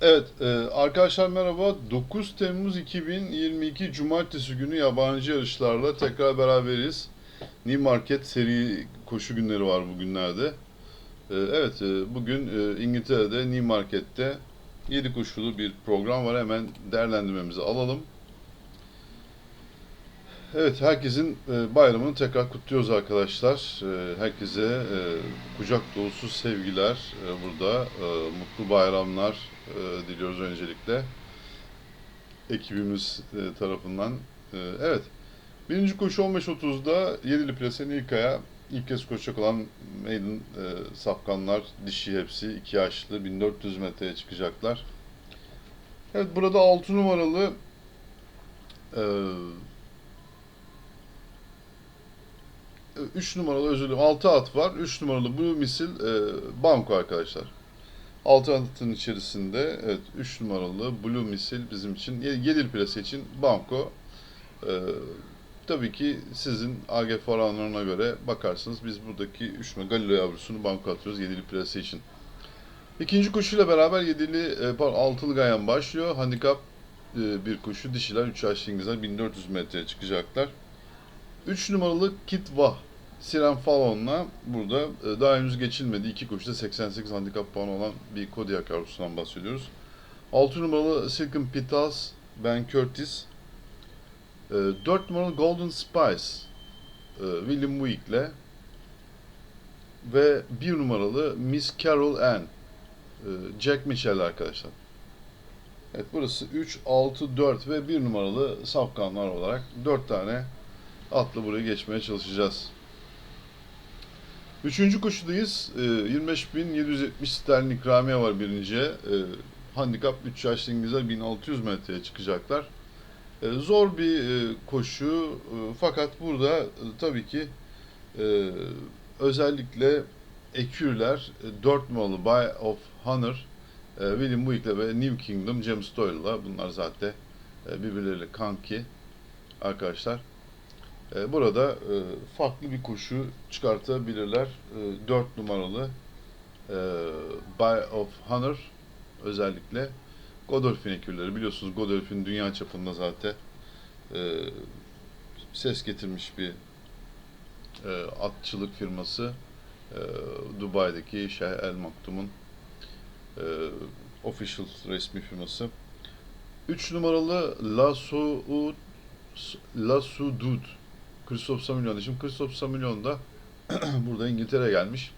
Evet, e, arkadaşlar merhaba. 9 Temmuz 2022 Cumartesi günü yabancı yarışlarla tekrar beraberiz. New Market seri koşu günleri var bugünlerde. E, evet, e, bugün e, İngiltere'de New Market'te 7 koşulu bir program var. Hemen değerlendirmemizi alalım. Evet, herkesin e, bayramını tekrar kutluyoruz arkadaşlar. E, herkese e, kucak dolusu sevgiler burada. Mutlu bayramlar diliyoruz öncelikle. Ekibimiz tarafından. Evet, birinci koşu 15.30'da Yedili Plase'nin ilk aya ilk kez koşacak olan maiden safkanlar, dişi hepsi, iki yaşlı 1400 metreye çıkacaklar. Evet, burada 6 numaralı e, 3 numaralı özür dilerim 6 at var. 3 numaralı Blue Missile e, banko arkadaşlar. 6 atın içerisinde evet 3 numaralı Blue Missile bizim için 7 plase için banko. E, tabii ki sizin AGF oranlarına göre bakarsınız. Biz buradaki 3 numaralı Galileo yavrusunu banko atıyoruz 7 plase için. İkinci koşuyla beraber 7'li e, pardon 6'lı gayan başlıyor. Handikap e, bir koşu dişiler 3 yaşlı İngilizler 1400 metreye çıkacaklar. 3 numaralı Kit Vah Siren Fallon'la burada e, daha henüz geçilmedi. iki koşuda 88 handikap puanı olan bir Kodiak yavrusundan bahsediyoruz. 6 numaralı Silken Petals Ben Curtis. E, 4 numaralı Golden Spice e, William Week'le ve 1 numaralı Miss Carol Ann e, Jack Mitchell arkadaşlar. Evet burası 3, 6, 4 ve 1 numaralı safkanlar olarak 4 tane atla buraya geçmeye çalışacağız. Üçüncü koşudayız. E, 25.770 sterlin ikramiye var birinciye. E, handikap 3 yaşlı İngilizler 1600 metreye çıkacaklar. E, zor bir e, koşu fakat burada e, tabii ki e, özellikle ekürler e, 4 numaralı By of Honor e, William Buick'le ve New Kingdom James Doyle'la bunlar zaten e, birbirleriyle kanki arkadaşlar. E, Burada e, farklı bir koşu çıkartabilirler. E, 4 numaralı e, By of Honor özellikle Godolphin ekürleri biliyorsunuz Godolphin dünya çapında zaten e, ses getirmiş bir e, atçılık firması. Dubai'deki Şeyh El Maktum'un official resmi firması. 3 numaralı La Suud La Sudud Christophe Samilyon için Christophe Samilyon da burada İngiltere gelmiş.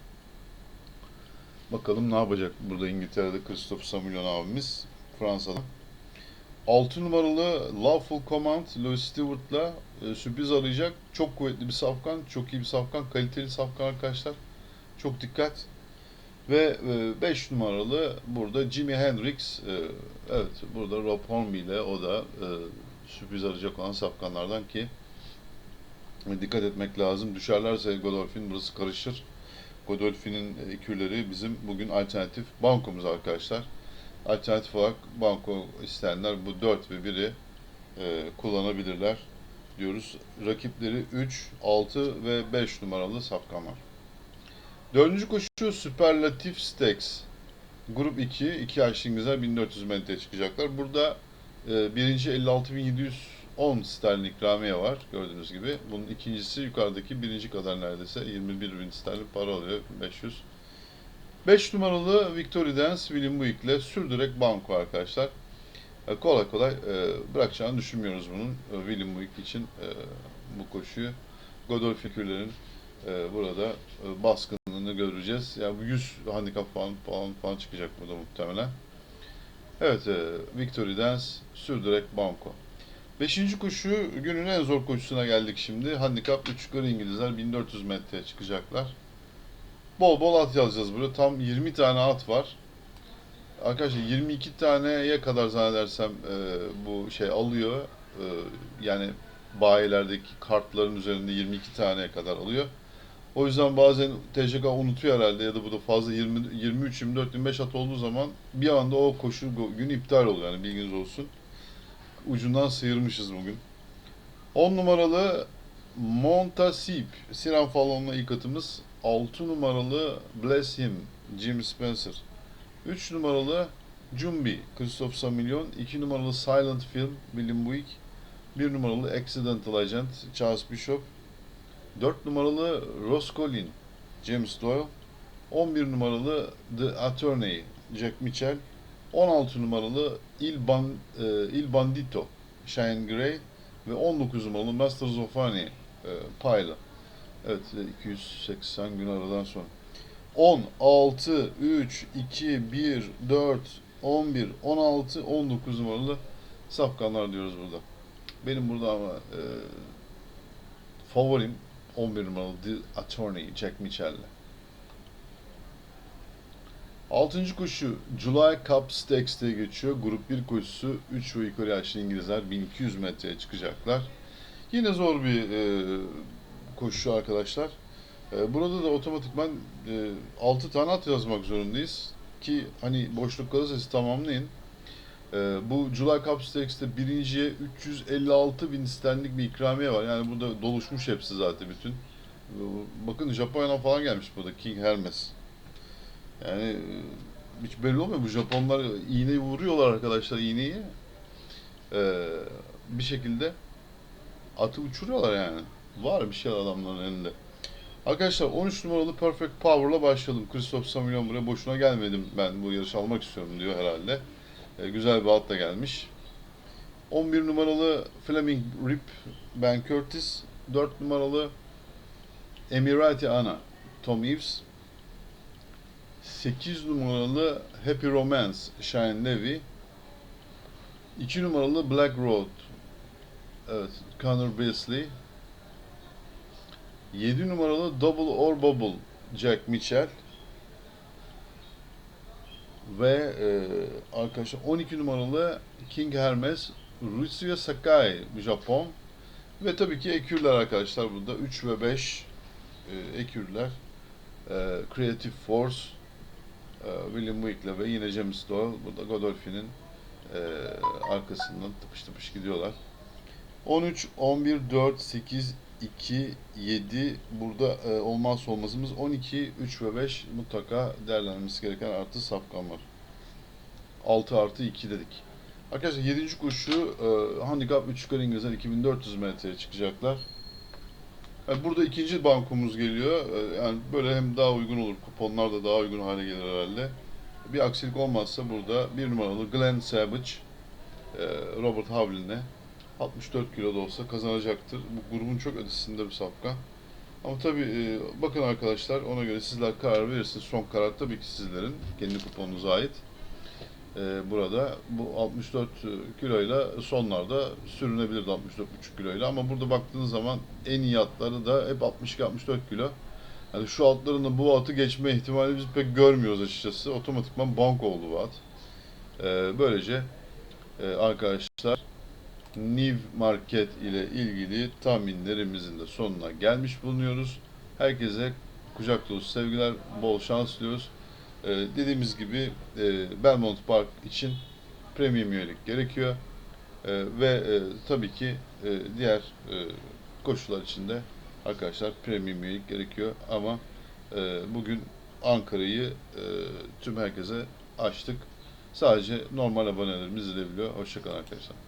Bakalım ne yapacak burada İngiltere'de Christophe Samilyon abimiz Fransa'da. 6 numaralı Lawful Command Louis Stewart'la e, sürpriz arayacak. Çok kuvvetli bir safkan, çok iyi bir safkan, kaliteli safkan arkadaşlar. Çok dikkat. Ve 5 numaralı burada Jimi Hendrix. e, evet burada Rob Hornby ile o da e, sürpriz arayacak olan safkanlardan ki e, dikkat etmek lazım. Düşerlerse Godolphin burası karışır. Godolphin'in ekürleri bizim bugün alternatif bankomuz arkadaşlar. Alternatif olarak banko isteyenler bu 4 ve 1'i e, kullanabilirler diyoruz. Rakipleri 3, 6 ve 5 numaralı safkan var. Dördüncü koşu Superlatif Stakes. Grup 2, 2 yaşlı İngilizler 1400 metreye çıkacaklar. Burada e, birinci 56.710 sterlin ikramiye var gördüğünüz gibi. Bunun ikincisi yukarıdaki birinci kadar neredeyse 21.000 sterlin para alıyor 500. 5 numaralı Victory Dance William Buick'le sürdürek banko arkadaşlar. E, kolay kolay e, bırakacağını düşünmüyoruz bunun e, William Buick için bu koşuyu. Godolphin figürlerin burada baskınlığını göreceğiz. Yani bu 100 handikap falan, falan, falan çıkacak burada muhtemelen. Evet, Victory Dance, sürdürek banko. Beşinci koşu, günün en zor koşusuna geldik şimdi. Handikap 3 yukarı İngilizler 1400 metreye çıkacaklar. Bol bol at yazacağız burada. Tam 20 tane at var. Arkadaşlar 22 taneye kadar zannedersem e, bu şey alıyor. E, yani bayilerdeki kartların üzerinde 22 taneye kadar alıyor. O yüzden bazen TCK unutuyor herhalde ya da bu da fazla 20, 23, 24, 25 at olduğu zaman bir anda o koşu gün iptal oluyor yani bilginiz olsun. Ucundan sıyırmışız bugün. 10 numaralı Montasip Sinan Fallon'la ilk atımız. 6 numaralı Bless Him Jim Spencer. 3 numaralı Jumbi, Christophe Samilyon. 2 numaralı Silent Film, William Buick. 1 numaralı Accidental Agent, Charles Bishop. 4 numaralı Roscollin, James Doyle. 11 numaralı The Attorney, Jack Mitchell. 16 numaralı Il, Ban, e, Il Bandito, Shane Gray. Ve 19 numaralı Masters of Honey, e, Payla. Evet, e, 280 gün aradan sonra. 10, 6, 3, 2, 1, 4, 11, 16, 19 numaralı safkanlar diyoruz burada. Benim burada ama e, favorim 11 numaralı The Attorney Jack Mitchell'le. Altıncı koşu July Cup Stakes geçiyor. Grup 1 koşusu 3 ve yukarı yaşlı İngilizler 1200 metreye çıkacaklar. Yine zor bir e, koşu arkadaşlar. E, burada da otomatikman e, 6 tane at yazmak zorundayız. Ki hani boşluk kalırsa siz tamamlayın. E, bu July Cup Stakes'te birinciye 356 bin sterlinlik bir ikramiye var. Yani burada doluşmuş hepsi zaten bütün. E, Bakın Japonya'dan falan gelmiş burada King Hermes. Yani e, hiç belli olmuyor. Bu Japonlar iğneyi vuruyorlar arkadaşlar iğneyi. E, bir şekilde atı uçuruyorlar yani. Var bir şey adamların elinde. Arkadaşlar 13 numaralı Perfect Power'la başladım. Christoph Samilyon buraya boşuna gelmedim. Ben bu yarışı almak istiyorum diyor herhalde. E, güzel bir at da gelmiş. 11 numaralı Fleming Rip Ben Curtis. 4 numaralı Emirati Ana Tom Eves. 8 numaralı Happy Romance Shine Levy. 2 numaralı Black Road Evet, Connor Beasley. 7 numaralı Double or Bubble Jack Mitchell. Ve e, arkadaşlar 12 numaralı King Hermes Rusya Sakai Japon. Ve tabii ki ekürler arkadaşlar burada 3 ve 5 e, ekürler. E, Creative Force William Wick'le ve yine James Doyle burada Godolphin'in e, arkasından tıpış tıpış gidiyorlar. 13, 11, 4, 8, 2, 7 burada e, olmazsa olmazımız 12, 3 ve 5 mutlaka değerlenmesi gereken artı safkan var. 6 artı 2 dedik. Arkadaşlar 7. koşu e, handikap 3 yukarı İngilizler 2400 metreye çıkacaklar. Yani burada ikinci bankomuz geliyor. E, yani böyle hem daha uygun olur. Kuponlar da daha uygun hale gelir herhalde. Bir aksilik olmazsa burada bir numaralı Glenn Savage e, Robert Havlin'e 64 kilo da olsa kazanacaktır. Bu grubun çok ötesinde bir safkan. Ama tabii e, bakın arkadaşlar ona göre sizler karar verirsiniz. Son karar tabii ki sizlerin. Kendi kuponunuza ait. E, burada bu 64 kiloyla sonlarda sürünebilirdi 64,5 kiloyla. Ama burada baktığınız zaman en iyi atları da hep 62-64 kilo. Yani şu atların da bu atı geçme ihtimali biz pek görmüyoruz açıkçası. Otomatikman bank oldu bu at. E, böylece e, arkadaşlar Niv Market ile ilgili tahminlerimizin de sonuna gelmiş bulunuyoruz. Herkese kucak dolusu sevgiler, bol şans diliyoruz. Ee, dediğimiz gibi e, Belmont Park için premium üyelik gerekiyor. Ee, ve e, tabii ki e, diğer e, koşular için de arkadaşlar premium üyelik gerekiyor. Ama e, bugün Ankara'yı e, tüm herkese açtık. Sadece normal abonelerimiz izleyebiliyor. Hoşçakalın arkadaşlar.